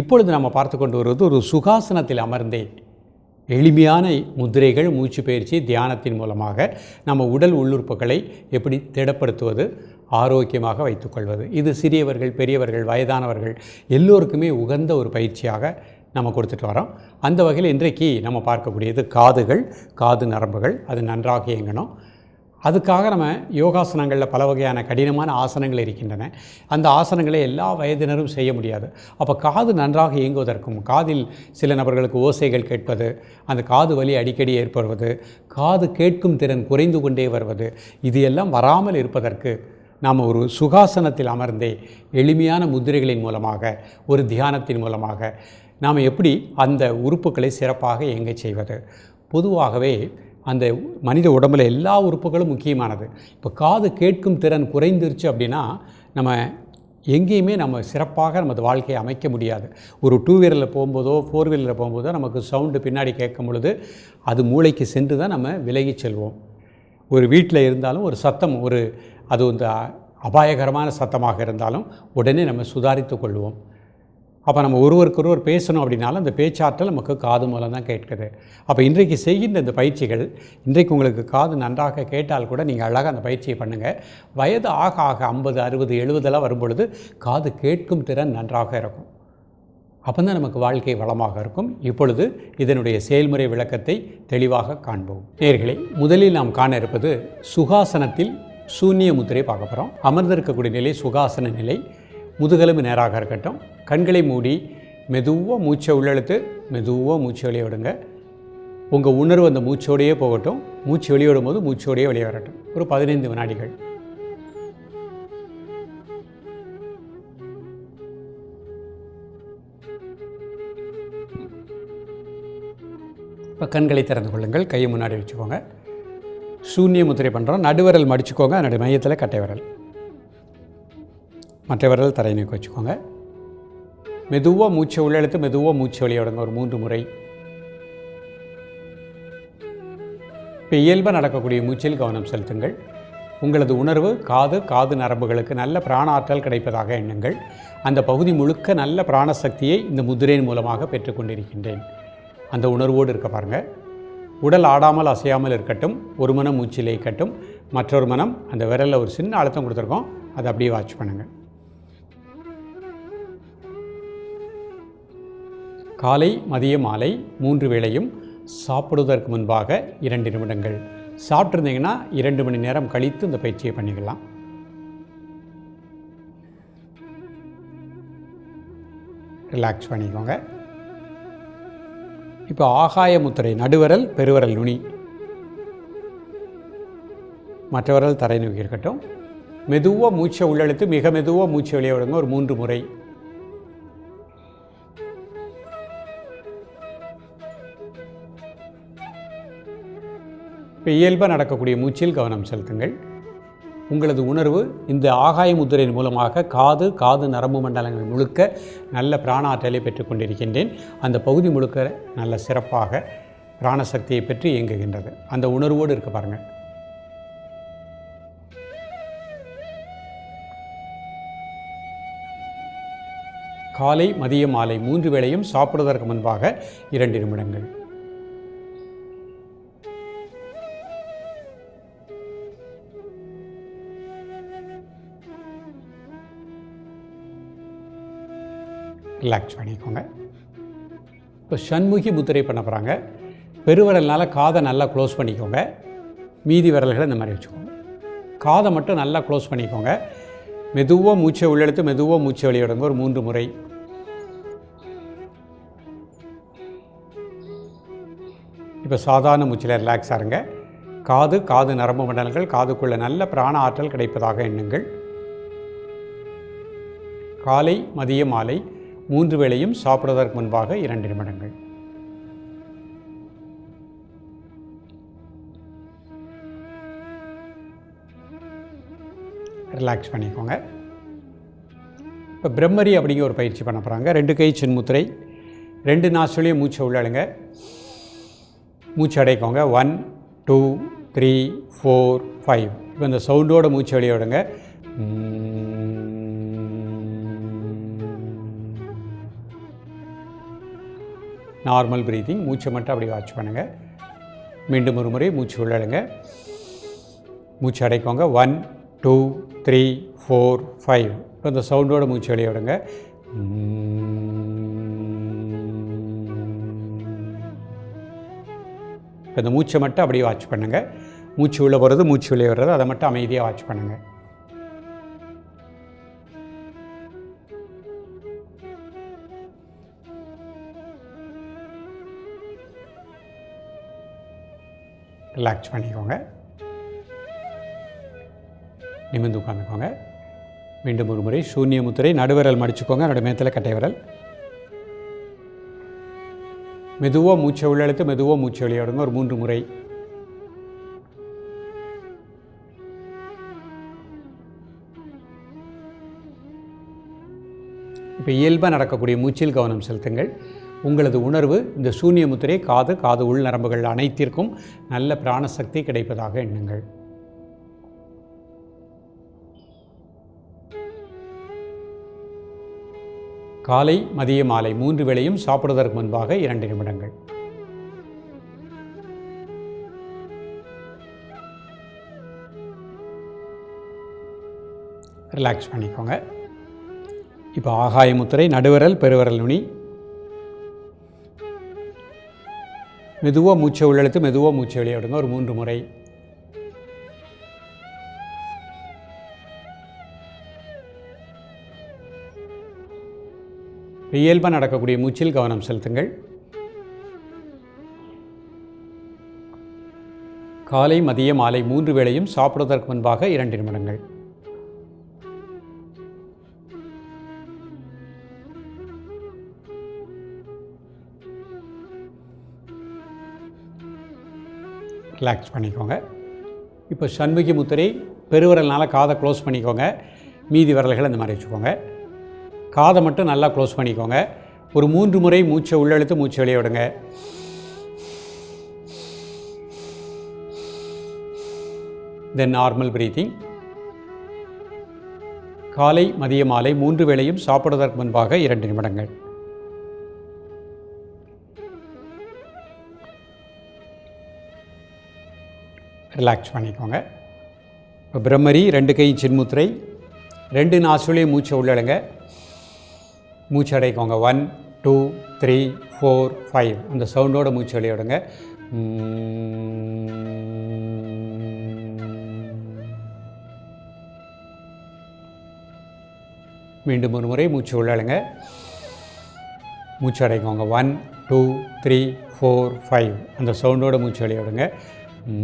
இப்பொழுது நம்ம பார்த்து கொண்டு வருவது ஒரு சுகாசனத்தில் அமர்ந்தே. எளிமையான முத்திரைகள் மூச்சு பயிற்சி தியானத்தின் மூலமாக நம்ம உடல் உள்ளுறுப்புகளை எப்படி திடப்படுத்துவது ஆரோக்கியமாக வைத்துக்கொள்வது இது சிறியவர்கள் பெரியவர்கள் வயதானவர்கள் எல்லோருக்குமே உகந்த ஒரு பயிற்சியாக நம்ம கொடுத்துட்டு வரோம். அந்த வகையில் இன்றைக்கு நம்ம பார்க்கக்கூடியது காதுகள் காது நரம்புகள் அது நன்றாக இயங்கணும். அதுக்காக நம்ம யோகாசனங்களில் பல வகையான கடினமான ஆசனங்கள் இருக்கின்றன. அந்த ஆசனங்களை எல்லா வயதினரும் செய்ய முடியாது. அப்போ காது நன்றாக இயங்குவதற்கும் காதில் சில நபர்களுக்கு ஓசைகள் கேட்பது அந்த காது வலி அடிக்கடி ஏற்படுவது காது கேட்கும் திறன் குறைந்து கொண்டே வருவது இது எல்லாம் வராமல் இருப்பதற்கு நாம் ஒரு சுகாசனத்தில் அமர்ந்தே எளிமையான முத்திரைகளின் மூலமாக ஒரு தியானத்தின் மூலமாக நாம் எப்படி அந்த உறுப்புகளை சிறப்பாக இயங்கச் செய்வது? பொதுவாகவே அந்த மனித உடம்புல எல்லா உறுப்புகளும் முக்கியமானது. இப்போ காது கேட்கும் திறன் குறைந்துருச்சு அப்படின்னா நம்ம எங்கேயுமே நம்ம சிறப்பாக நமது வாழ்க்கையை அமைக்க முடியாது. ஒரு டூ வீலரில் போகும்போதோ ஃபோர் வீலரில் போகும்போதோ நமக்கு சவுண்டு பின்னாடி கேட்கும் பொழுது அது மூளைக்கு சென்று தான் நம்ம விலகிச் செல்வோம். ஒரு வீட்டில் இருந்தாலும் ஒரு சத்தம் ஒரு அது வந்து அபாயகரமான சத்தமாக இருந்தாலும் உடனே நம்ம சுதாரித்து கொள்வோம். அப்போ நம்ம ஒருவருக்கொருவர் பேசணும் அப்படின்னாலும் அந்த பேச்சாற்றல் நமக்கு காது மூலம் தான் கேட்குது. அப்போ இன்றைக்கு செய்கின்ற இந்த பயிற்சிகள் இன்றைக்கு உங்களுக்கு காது நன்றாக கேட்டால் கூட நீங்கள் அழகாக அந்த பயிற்சியை பண்ணுங்கள் வயது ஆக ஆக ஐம்பது அறுபது எழுபதெல்லாம் வரும்பொழுது காது கேட்கும் திறன் நன்றாக இருக்கும். அப்போ தான் நமக்கு வாழ்க்கை வளமாக இருக்கும். இப்பொழுது இதனுடைய செயல்முறை விளக்கத்தை தெளிவாக காண்போம். நேர்களே முதலில் நாம் காண இருப்பது சுகாசனத்தில் சூன்ய முத்திரை பார்க்க போகிறோம் அமர்ந்திருக்கக்கூடிய நிலை சுகாசன நிலை. முதுகெலும்பு நேராக இருக்கட்டும். கண்களை மூடி மெதுவாக மூச்சை உள்ளெழுத்து மெதுவாக மூச்சு வெளியே விடுங்க. உங்கள் உணர்வு அந்த மூச்சோடையே போகட்டும். மூச்சு வெளியிடும் போது மூச்சோடையே வெளியே வரட்டும். ஒரு பதினைந்து வினாடிகள். இப்போ கண்களை திறந்து கொள்ளுங்கள். கையை முன்னாடி வச்சுக்கோங்க. சூன்ய முத்திரை பண்ணுறோம் நடுவிரல் மடிச்சுக்கோங்க. அதனுடைய மையத்தில் கட்டை விரல். மற்ற விரல் தரை நீக்கி வச்சுக்கோங்க. மெதுவாக மூச்சை உள்ளெழுத்து மெதுவாக மூச்சு வெளியே ஒரு மூன்று முறை. இப்போ இயல்பாக நடக்கக்கூடிய மூச்சில் கவனம் செலுத்துங்கள். உங்களது உணர்வு காது காது நரம்புகளுக்கு நல்ல பிராண ஆற்றல் கிடைப்பதாக எண்ணுங்கள். அந்த பகுதி முழுக்க நல்ல பிராணசக்தியை இந்த முதிரையின் மூலமாக பெற்றுக்கொண்டிருக்கின்றேன் அந்த உணர்வோடு இருக்க பாருங்கள் உடல் ஆடாமல் அசையாமல் இருக்கட்டும் ஒரு மனம் மூச்சிலே இருக்கட்டும் மற்றொரு மனம் அந்த விரலில் ஒரு சின்ன அழுத்தம் கொடுத்துருக்கோம். அதை அப்படியே வாட்ச் பண்ணுங்கள் காலை மதிய மாலை மூன்று வேளையும் சாப்பிடுவதற்கு முன்பாக இரண்டு நிமிடங்கள். சாப்பிட்ருந்தீங்கன்னா இரண்டு மணி நேரம் கழித்து இந்த பயிற்சியை பண்ணிக்கலாம். ரிலாக்ஸ் பண்ணிக்கோங்க. இப்போ ஆகாய முத்திரை நடுவரல் பெருவரல் நுனி. மற்றவரல் தரை நோக்கி இருக்கட்டும். மெதுவாக மூச்சை உள்ளெழுத்து மிக மெதுவாக மூச்சை வெளியே விடுங்க ஒரு மூன்று முறை. இப்போ இயல்பாக நடக்கக்கூடிய மூச்சில் கவனம் செலுத்துங்கள். உங்களது உணர்வு இந்த ஆகாய முத்திரையின் மூலமாக காது காது நரம்பு மண்டலங்கள் முழுக்க நல்ல பிராண ஆற்றலை பெற்றுக்கொண்டிருக்கின்றேன் அந்த பகுதி முழுக்க நல்ல சிறப்பாக பிராணசக்தியை பெற்று இயங்குகின்றது. அந்த உணர்வோடு இருக்க பாருங்கள். காலை மதியம் மாலை மூன்று வேளையும் சாப்பிடுவதற்கு முன்பாக இரண்டு நிமிடங்கள். ரிலாக்ஸ் பண்ணிக்கோங்க. இப்போ சண்முகி முத்திரை பண்ண போகிறாங்க பெருவிரல்னால் காதை நல்லா க்ளோஸ் பண்ணிக்கோங்க. மீதி விரல்களை இந்த மாதிரி வச்சுக்கோங்க. காதை மட்டும் நல்லா க்ளோஸ் பண்ணிக்கோங்க. மெதுவாக மூச்சை உள்ளெடுத்து மெதுவாக மூச்சை வெளியிடுங்க ஒரு மூன்று முறை. இப்போ சாதாரண மூச்சில் ரிலாக்ஸ் ஆருங்க காது காது நரம்பு மண்டலங்கள் காதுக்குள்ளே நல்ல பிராண ஆற்றல் கிடைப்பதாக எண்ணுங்கள். காலை மதிய மாலை. மூன்று வேளையும் சாப்பிடுவதற்கு முன்பாக இரண்டு நிமிடங்கள். ரிலாக்ஸ் பண்ணிக்கோங்க. இப்போ பிரம்மரி அப்படிங்கிற ஒரு பயிற்சி பண்ண போகிறாங்க ரெண்டு கை சின்முத்திரை ரெண்டு நாசுலையும் மூச்சை உள்ளழுங்க மூச்சு அடைக்கோங்க. One two three four five இப்போ இந்த சவுண்டோட மூச்சு வெளியே விடுங்க. நார்மல் ப்ரீத்திங் மூச்சை மட்டும் அப்படி வாட்ச் பண்ணுங்கள் மீண்டும் ஒரு முறை மூச்சு உள்ளடுங்க மூச்சு அடைக்கோங்க. One two three four five இப்போ இந்த சவுண்டோட மூச்சு வெளியே விடுங்க. இப்போ இந்த மூச்சை மட்டும் அப்படியே வாட்ச் பண்ணுங்கள் மூச்சு உள்ளே போகிறது மூச்சு வெளியே வர்றது அதை மட்டும் அமைதியாக வாட்ச் பண்ணுங்கள் ரிலாக்ஸ் பண்ணிக்கோங்க. நிமிந்து உட்காந்துக்கோங்க மீண்டும் ஒரு முறை சூன்ய முத்திரை நடுவிரல் மடிச்சுக்கோங்க. என்னோடய மேத்தில் கட்டை விரல். மெதுவாக மூச்சை உள்ளெழுத்து மெதுவாக மூச்சை வெளியிடுங்க ஒரு மூன்று முறை. இப்போ இயல்பாக நடக்கக்கூடிய மூச்சில் கவனம் செலுத்துங்கள். உங்களது உணர்வு இந்த சூன்ய முத்திரை காது காது உள் நரம்புகள் அனைத்திற்கும் நல்ல பிராணசக்தி கிடைப்பதாக எண்ணுங்கள். காலை மதிய மாலை மூன்று வேளையும் சாப்பிடுவதற்கு முன்பாக இரண்டு நிமிடங்கள். ரிலாக்ஸ் பண்ணிக்கோங்க. இப்போ ஆகாய முத்திரை நடுவிரல் பெருவிரல் நுனி மெதுவாக மூச்சை உள்ளெழுத்து மெதுவாக மூச்சை வெளியே விடுங்க. ஒரு மூன்று முறை. இயல்பாக நடக்கக்கூடிய மூச்சில் கவனம் செலுத்துங்கள். காலை மதியம் மாலை மூன்று வேளையும் சாப்பிடுவதற்கு முன்பாக இரண்டு நிமிடங்கள். ரிலாக்ஸ் பண்ணிக்கோங்க. இப்போ சண்முகி முத்திரை பெருவிரல்னால் காதை க்ளோஸ் பண்ணிக்கோங்க. மீதி விரல்களை இந்த மாதிரி வச்சுக்கோங்க. காதை மட்டும் நல்லா க்ளோஸ் பண்ணிக்கோங்க. ஒரு மூன்று முறை மூச்சை உள்ளெழுத்து மூச்சை வெளியே விடுங்க. தென் நார்மல் பிரீத்திங் காலை மதிய மாலை மூன்று வேளையும் சாப்பிடுவதற்கு முன்பாக இரண்டு நிமிடங்கள். ரிலாக்ஸ் பண்ணிக்கோங்க. இப்போ பிரம்மரி ரெண்டு கையும் சின்முத்திரை ரெண்டு நாசுலையும் மூச்சை உள்ளடங்க மூச்சு அடைக்கோங்க. One two three four five அந்த சவுண்டோட மூச்சு வெளியிடுங்க மீண்டும் ஒரு முறை மூச்சு உள்ளடங்க மூச்சு அடைக்கோங்க. One two three four five அந்த சவுண்டோட மூச்சு வெளியிடுங்க இப்போ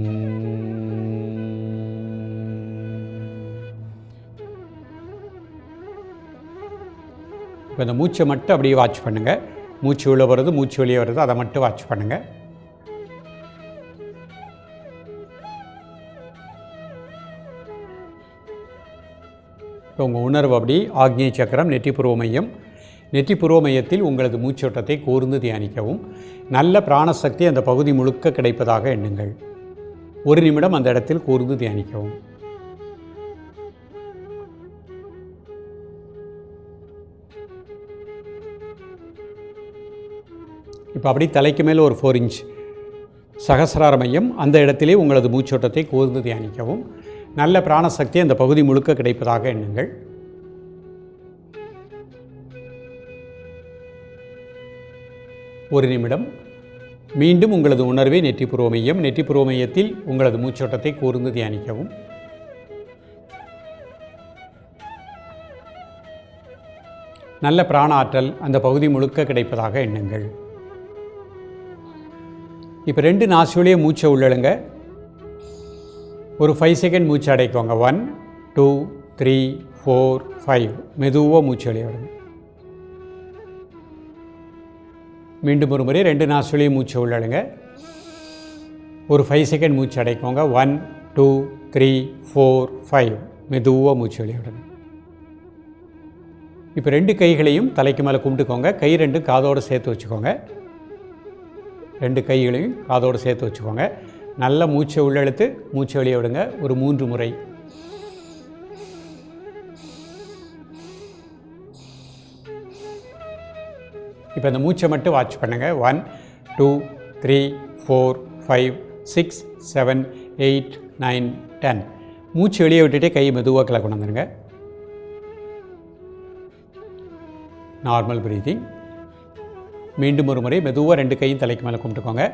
இந்த மூச்சை மட்டும் அப்படியே வாட்ச் பண்ணுங்கள் மூச்சு உள்ளே வருது மூச்சு வெளியே வர்றது அதை மட்டும் வாட்ச் பண்ணுங்கள் இப்போ உங்கள் உணர்வு அப்படி ஆக்னிய சக்கரம் நெற்றிப்புருவ மையம். நெற்றிப்புருவ மையத்தில் உங்களது மூச்சோட்டத்தை கூர்ந்து தியானிக்கவும். நல்ல பிராணசக்தி அந்த பகுதி முழுக்க கிடைப்பதாக எண்ணுங்கள். ஒரு நிமிடம் அந்த இடத்தில் கூர்ந்து தியானிக்கவும். இப்போ அப்படி தலைக்கு மேலே ஒரு ஃபோர் இன்ச் சகசிரார மையம் அந்த இடத்திலே உங்களது மூச்சோட்டத்தை கூர்ந்து தியானிக்கவும். நல்ல பிராணசக்தி அந்த பகுதி முழுக்க கிடைப்பதாக எண்ணுங்கள். ஒரு நிமிடம். மீண்டும் உங்களது உணர்வை நெற்றிப்புருவ மையம் நெற்றிப்புருவ மையத்தில் உங்களது மூச்சோட்டத்தை கூர்ந்து தியானிக்கவும். நல்ல பிராண ஆற்றல் அந்த பகுதி முழுக்க கிடைப்பதாக எண்ணுங்கள். இப்போ ரெண்டு நாசியோலேயே மூச்சை உள்ளழுங்க. ஒரு ஃபைவ் செகண்ட் மூச்சு அடைக்குவாங்க. One two three four five மெதுவாக மூச்சு வெளியே மீண்டும் ஒரு முறை ரெண்டு நாசுலையும் மூச்சு உள்ளடுங்க ஒரு ஃபைவ் செகண்ட் மூச்சு அடைக்கோங்க. One two three four five மெதுவாக மூச்சு வெளியிடுங்க இப்போ ரெண்டு கைகளையும் தலைக்கு மேலே கும்பிட்டுக்கோங்க. கை ரெண்டு காதோடு சேர்த்து வச்சுக்கோங்க. ரெண்டு கைகளையும் காதோடு சேர்த்து வச்சுக்கோங்க. நல்ல மூச்சை உள்ளெழுத்து மூச்சை வெளியே விடுங்க. ஒரு மூன்று முறை. இப்போ இந்த மூச்சை மட்டும் வாட்ச் பண்ணுங்கள் one two three four five six seven eight nine ten மூச்சு வெளியே விட்டுட்டே கை மெதுவாக கிளை கொண்டு வந்துடுங்க நார்மல் ப்ரீதிங் மீண்டும் ஒரு முறை மெதுவாக ரெண்டு கையும் தலைக்கு மேலே கும்பிட்டுக்கோங்க.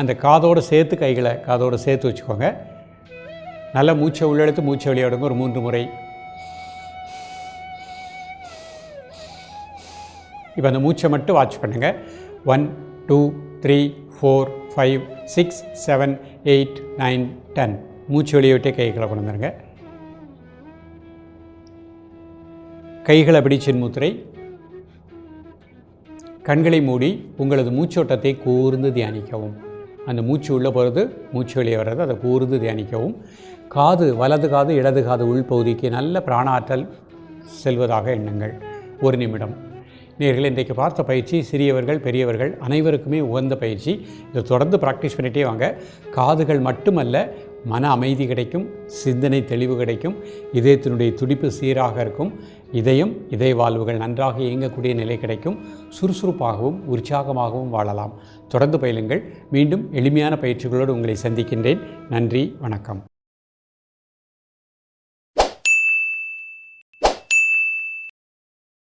அந்த காதோடு சேர்த்து கைகளை காதோடு சேர்த்து வச்சுக்கோங்க. நல்லா மூச்சை உள்ளெடுத்து மூச்சை வெளியே விடுங்க. ஒரு மூன்று முறை இப்போ அந்த மூச்சை மட்டும் வாட்ச் பண்ணுங்கள் one two three four five six seven eight nine ten மூச்சு வெளியே விட்டே கைகளை கொண்டு வந்துருங்க. கைகளை பிடிச்சின் முத்திரை கண்களை மூடி உங்களது மூச்சோட்டத்தை கூர்ந்து தியானிக்கவும். அந்த மூச்சு உள்ளே போகிறது மூச்சு வெளியே வர்றது அதை கூர்ந்து தியானிக்கவும். காது வலது காது இடது காது உள்பகுதிக்கு நல்ல பிராணாற்றல் செல்வதாக எண்ணுங்கள். ஒரு நிமிடம். நேர்கள் இன்றைக்கு பார்த்த பயிற்சி சிறியவர்கள் பெரியவர்கள் அனைவருக்குமே உகந்த பயிற்சி. இதை தொடர்ந்து ப்ராக்டிஸ் பண்ணிகிட்டே வாங்க. காதுகள் மட்டுமல்ல மன அமைதி கிடைக்கும் சிந்தனை தெளிவு கிடைக்கும் இதயத்தினுடைய துடிப்பு சீராக இருக்கும் இதயம் இதய வாழ்வுகள் நன்றாக இயங்கக்கூடிய நிலை கிடைக்கும் சுறுசுறுப்பாகவும் உற்சாகமாகவும் வாழலாம். தொடர்ந்து பயிலுங்கள். மீண்டும் எளிமையான பயிற்சிகளோடு உங்களை சந்திக்கின்றேன். நன்றி வணக்கம்.